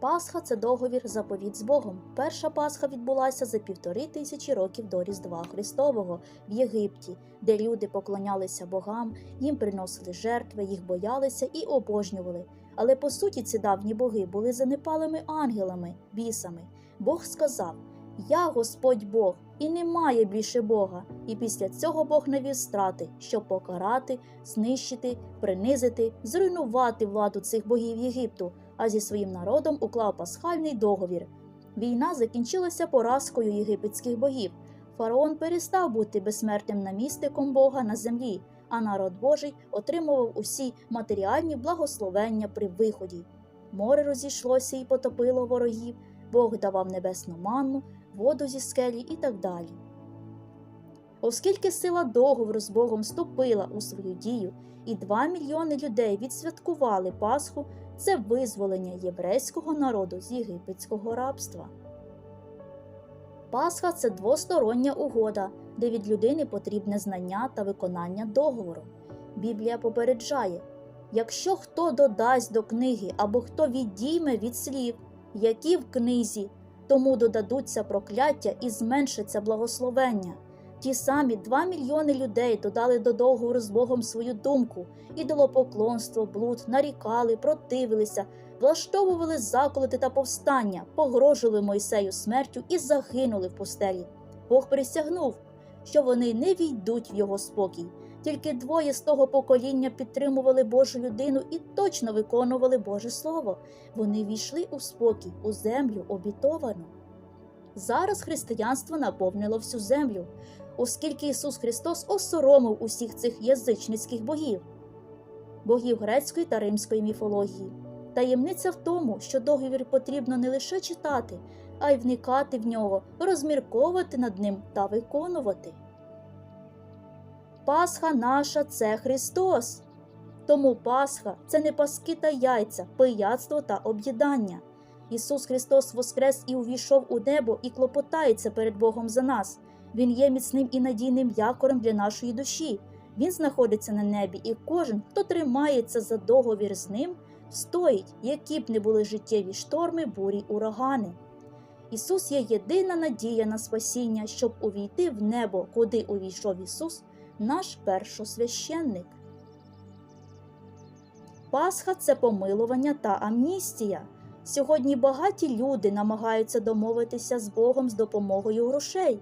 Пасха це договір заповіт з Богом. Перша Пасха відбулася за півтори тисячі років до Різдва Христового в Єгипті, де люди поклонялися богам, їм приносили жертви, їх боялися і обожнювали. Але по суті ці давні боги були занепалими ангелами, бісами. Бог сказав: Я Господь Бог, і немає більше Бога. І після цього Бог навів страти, щоб покарати, знищити, принизити, зруйнувати владу цих богів Єгипту, а зі своїм народом уклав пасхальний договір. Війна закінчилася поразкою єгипетських богів. Фараон перестав бути безсмертним намістиком Бога на землі, а народ Божий отримував усі матеріальні благословення при виході. Море розійшлося і потопило ворогів, Бог давав небесну манну, воду зі скелі і так далі. Оскільки сила договору з Богом вступила у свою дію, і 2 мільйони людей відсвяткували Пасху, це визволення єврейського народу з єгипетського рабства. Пасха це двостороння угода, де від людини потрібне знання та виконання договору. Біблія попереджає якщо хто додасть до книги або хто відійме від слів, які в книзі, тому додадуться прокляття і зменшиться благословення. Ті самі 2 мільйони людей додали до договору з Богом свою думку, ідолопоклонство, блуд, нарікали, противилися, влаштовували заколоти та повстання, погрожували Мойсею смертю і загинули в пустелі. Бог присягнув, що вони не війдуть в його спокій. Тільки двоє з того покоління підтримували Божу людину і точно виконували Боже Слово. Вони війшли у спокій, у землю обітовану. Зараз християнство наповнило всю землю, оскільки Ісус Христос осоромив усіх цих язичницьких богів, богів грецької та римської міфології. Таємниця в тому, що договір потрібно не лише читати, а й вникати в нього, розмірковувати над ним та виконувати. Пасха наша це Христос. Тому Пасха це не паски та яйця, пияцтво та об'їдання. Ісус Христос воскрес і увійшов у небо і клопотається перед Богом за нас. Він є міцним і надійним якорем для нашої душі. Він знаходиться на небі, і кожен, хто тримається за договір з ним, стоїть, які б не були життєві шторми, бурі, урагани. Ісус є єдина надія на спасіння, щоб увійти в небо, куди увійшов Ісус, наш першосвященник. Пасха це помилування та амністія. Сьогодні багаті люди намагаються домовитися з Богом з допомогою грошей,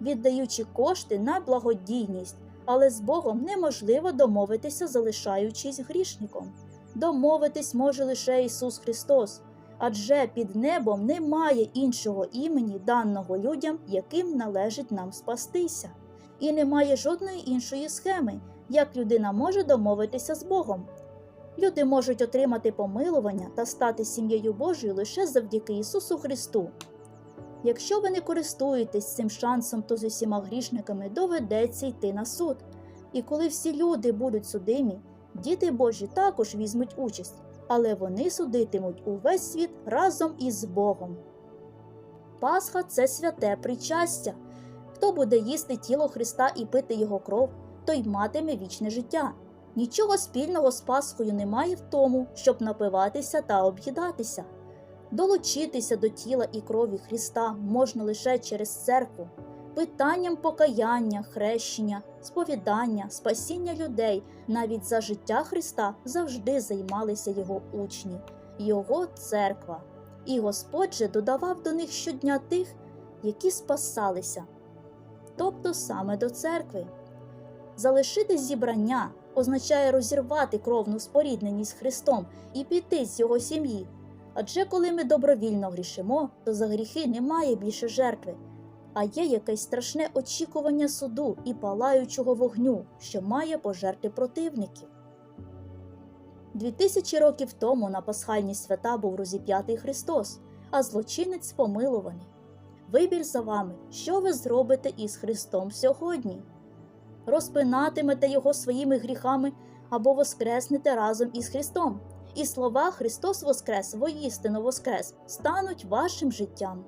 віддаючи кошти на благодійність, але з Богом неможливо домовитися, залишаючись грішником. Домовитись може лише Ісус Христос, адже під небом немає іншого імені, даного людям, яким належить нам спастися, і немає жодної іншої схеми, як людина може домовитися з Богом. Люди можуть отримати помилування та стати сім'єю Божою лише завдяки Ісусу Христу. Якщо ви не користуєтесь цим шансом, то з усіма грішниками доведеться йти на суд. І коли всі люди будуть судимі, діти Божі також візьмуть участь, але вони судитимуть увесь світ разом із Богом. Пасха це святе причастя. Хто буде їсти тіло Христа і пити Його кров, той матиме вічне життя. Нічого спільного з Пасхою немає в тому, щоб напиватися та об'їдатися. Долучитися до тіла і крові Христа можна лише через церкву. Питанням покаяння, хрещення, сповідання, спасіння людей навіть за життя Христа завжди займалися його учні, його церква. І Господь же додавав до них щодня тих, які спасалися, тобто саме до церкви. Залишити зібрання означає розірвати кровну спорідненість з Христом і піти з його сім'ї. Адже коли ми добровільно грішимо, то за гріхи немає більше жертви, а є якесь страшне очікування суду і палаючого вогню, що має пожерти противників. Дві тисячі років тому на пасхальні свята був розіп'ятий Христос, а злочинець помилуваний. Вибір за вами, що ви зробите із Христом сьогодні розпинатимете його своїми гріхами або воскреснете разом із Христом. І слова Христос Воскрес, воістину Воскрес, стануть вашим життям.